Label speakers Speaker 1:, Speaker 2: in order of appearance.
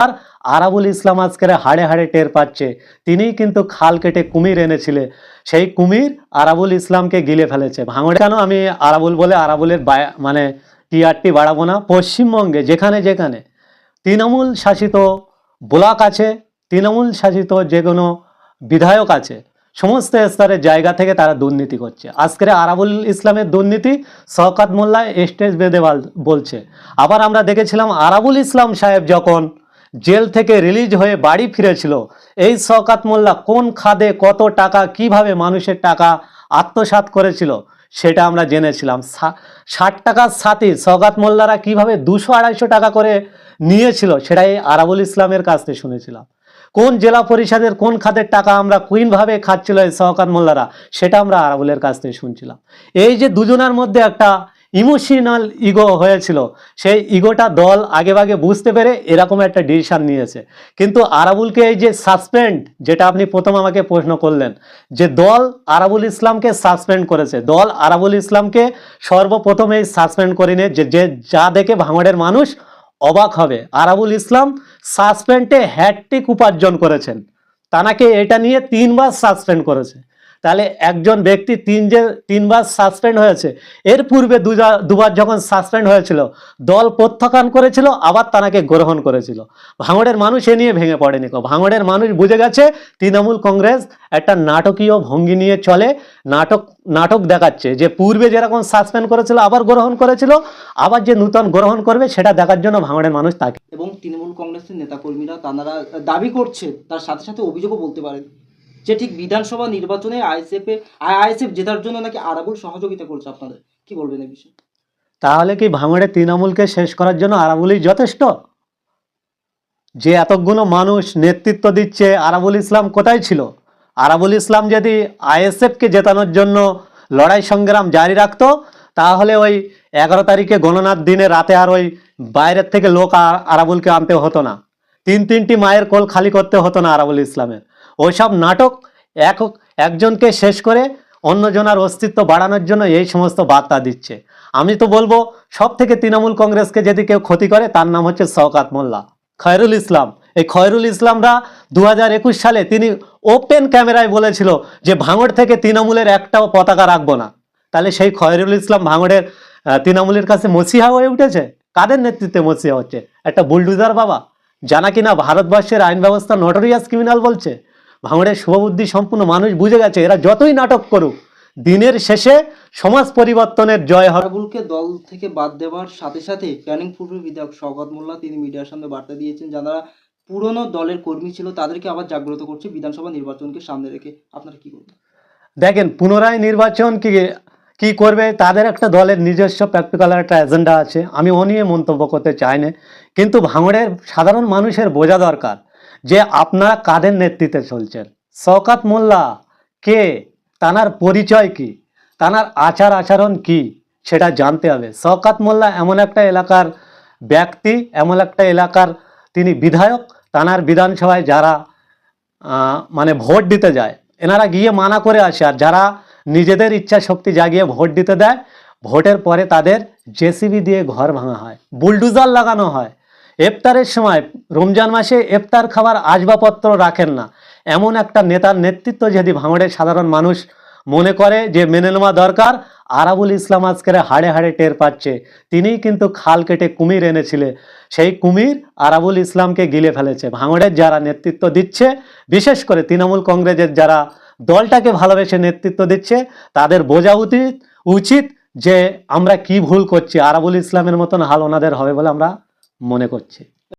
Speaker 1: আর আরাবুল ইসলাম আজকের হাড়ে হাড়ে টের পাচ্ছে। তিনিই কিন্তু খাল কেটে কুমির এনেছিলেন সেই কুমির আরাবুল ইসলামকে গিলে ফেলেছে। ভাঙড়ে কেন আমি আরাবুল বলে আরাবুলের মানে টিআরটি বাড়াবো না? পশ্চিমবঙ্গে, যেখানে যেখানে। তৃণমূল শাসিত ব্লক আছে, তৃণমূল শাসিত যে কোনো বিধায়ক আছে, সমস্ত স্তরের জায়গা থেকে তারা দুর্নীতি করছে। আজকের আরাবুল ইসলামের দুর্নীতি শওকাত মোল্লা স্টেজ বেঁধে বলছে। আবার আমরা দেখেছিলাম আরাবুল ইসলাম সাহেব যখন জেল থেকে রিলিজ হয়ে বাড়ি ফিরেছিল। এই শওকাত মোল্লা কোন খাদে কত টাকা, কীভাবে মানুষের টাকা আত্মসাৎ করেছিল, সেটা আমরা জেনেছিলাম। ষাট টাকার সাথে সৌগাত মোল্লারা কীভাবে দুশো আড়াইশো টাকা করে নিয়েছিল, সেটাই আরাবুল ইসলামের কাছ থেকে শুনেছিলাম। কোন জেলা পরিষদের কোন খাতের টাকা আমরা কুইনভাবে খাচ্ছিল এই সহকাত মোল্লারা, সেটা আমরা আরাবুলের কাছ থেকে শুনছিলাম। এই যে দুজনের মধ্যে একটা ইমোশনাল ইগো হয়েছিল। সেই ইগোটা দল আগেভাগে বুঝতে পেরে এরকম একটা ডিসিশান নিয়েছে। কিন্তু আরাবুলকে এই যে সাসপেন্ড, যেটা আপনি প্রথম আমাকে প্রশ্ন করলেন, যে দল আরাবুল ইসলামকে সাসপেন্ড করেছে। দল আরাবুল ইসলামকে সর্বপ্রথম এই সাসপেন্ড করিনি, যে যে যা দেখে ভাঙড়ের মানুষ অবাক হবে। আরাবুল ইসলাম সাসপেন্ডে হ্যাট্রিক উপার্জন করেছেন। তানাকে এটা নিয়ে তিনবার সাসপেন্ড করেছে। তাহলে একজন ব্যক্তি তিন যে, তিনবার সাসপেন্ড হয়েছে। এর পূর্বে দুবার যখন সাসপেন্ড হয়েছিল, দল প্রত্যাখ্যান করেছিল, আবার তানাকে গ্রহণ করেছিল। ভাঙড়ের মানুষ এ নিয়ে ভেঙে পড়েনি ভাঙড়ের মানুষ বুঝে গেছে, তৃণমূল কংগ্রেস একটা নাটকীয় ভঙ্গি নিয়ে চলে, নাটক নাটক দেখাচ্ছে। যে পূর্বে যেরকম সাসপেন্ড করেছিল, আবার গ্রহণ করেছিল, আবার যে নূতন গ্রহণ করবে, সেটা দেখার জন্য ভাঙড়ের মানুষ তাকে
Speaker 2: এবং তৃণমূল কংগ্রেসের নেতাকর্মীরা তারা দাবি করছে, তার সাথে সাথে অভিযোগও বলতে পারেন। যে ঠিক বিধানসভা নির্বাচনে আইএসএফ আইএসএফ জেতার জন্য নাকি আরাবুল সহযোগিতা করছে আপনাদের? কি বলবেন এই বিষয়ে?
Speaker 1: তাহলে কি ভাঙড়ে তৃণমূলকে শেষ করার জন্য আরাবুলই যথেষ্ট? যে এতগুলো মানুষ নেতৃত্ব দিচ্ছে আরাবুল ইসলাম কোথায় ছিল? আরাবুল ইসলাম যদি আইএসএফকে জেতানোর জন্য লড়াই সংগ্রাম জারি রাখতো, তাহলে ওই এগারো তারিখে গণনার দিনে রাতে আর ওই বাইরের থেকে লোক আর- আরাবুলকে আনতে হতো না। তিন তিনটি মায়ের কোল খালি করতে হতো না আরাবুল ইসলামের। ওইসব নাটক এক একজনকে শেষ করে অন্যজনার অস্তিত্ব বাড়ানোর জন্য এই সমস্ত বার্তা দিচ্ছে। আমি তো বলব সব থেকে তৃণমূল কংগ্রেসকে যদি কেউ ক্ষতি করে, তার নাম হচ্ছে শওকাত মোল্লা। খয়রুল ইসলাম। এই খয়রুল ইসলামরা দু হাজার একুশ সালে তিনি ওপেন ক্যামেরায় বলেছিল যে, ভাঙড় থেকে তৃণমূলের একটাও পতাকা রাখব না। তাহলে সেই খয়রুল ইসলাম ভাঙড়ের তৃণমূলের কাছে মসিহা হয়ে উঠেছে? কাদের নেতৃত্বে মসিহা হচ্ছে? একটা বুলডুজার বাবা? জানা কিনা ভারতবর্ষের আইন ব্যবস্থা নটোরিয়াস ক্রিমিনাল বলছে? ভাঙড়ের শুভবুদ্ধি সম্পূর্ণ মানুষ বুঝে গেছে এরা যতই নাটক করুক দিনের শেষে সমাজ পরিবর্তনের জয় হবে।
Speaker 2: আরাবুলকে দল থেকে বাদ দেওয়ার সাথে সাথে ক্যানিং পূর্বের বিধায়ক শওকত মোল্লা তিনি মিডিয়ার সামনে বার্তা দিয়েছেন যারা পুরনো দলের কর্মী ছিল তাদেরকে আবার জাগ্রত করছে বিধানসভা নির্বাচনকে সামনে রেখে। আপনারা কি বলবেন?
Speaker 1: দেখেন পুনরায় নির্বাচন কি কি করবে তাদের একটা দলের নিজস্ব প্র্যাকটিক্যাল একটা এজেন্ডা আছে। আমি ও নিয়ে মন্তব্য করতে চাই না। কিন্তু ভাঙড়ের সাধারণ মানুষের বোঝা দরকার। যে আপনারা কাদের নেতৃত্বে চলছেন? শওকাত মোল্লা কে? তানার পরিচয় কি? তানার আচার আচরণ কি? সেটা জানতে হবে। শওকাত মোল্লা এমন একটা এলাকার ব্যক্তি, এমন একটা এলাকার তিনি বিধায়ক। তানার বিধানসভায় যারা মানে ভোট দিতে যায়, এনারা গিয়ে মানা করে আসে। আর যারা নিজেদের ইচ্ছা শক্তি জাগিয়ে ভোট দিতে দেয়, ভোটের পরে তাদের জেসিবি দিয়ে ঘর ভাঙা হয়। বুলডুজার লাগানো হয়। ইফতারের সময় রমজান মাসে এফতার খাবার আসবাবপত্র রাখেন না। এমন একটা নেতার নেতৃত্ব যদি ভাঙড়ের সাধারণ মানুষ মনে করে যে মেনে নেওয়া দরকার, আরাবুল ইসলাম আজকের হাড়ে হাড়ে টের পাচ্ছে। তিনিই কিন্তু খাল কেটে কুমির এনেছিলেন সেই কুমির আরাবুল ইসলামকে গিলে ফেলেছে। ভাঙড়ের যারা নেতৃত্ব দিচ্ছে, বিশেষ করে তৃণমূল কংগ্রেসের যারা দলটাকে ভালোবেসে নেতৃত্ব দিচ্ছে, তাদের বোঝা উচিত উচিত যে আমরা কি ভুল করছি। আরাবুল ইসলামের মতন হাল ওনাদের হবে বলে আমরা মনে করছি।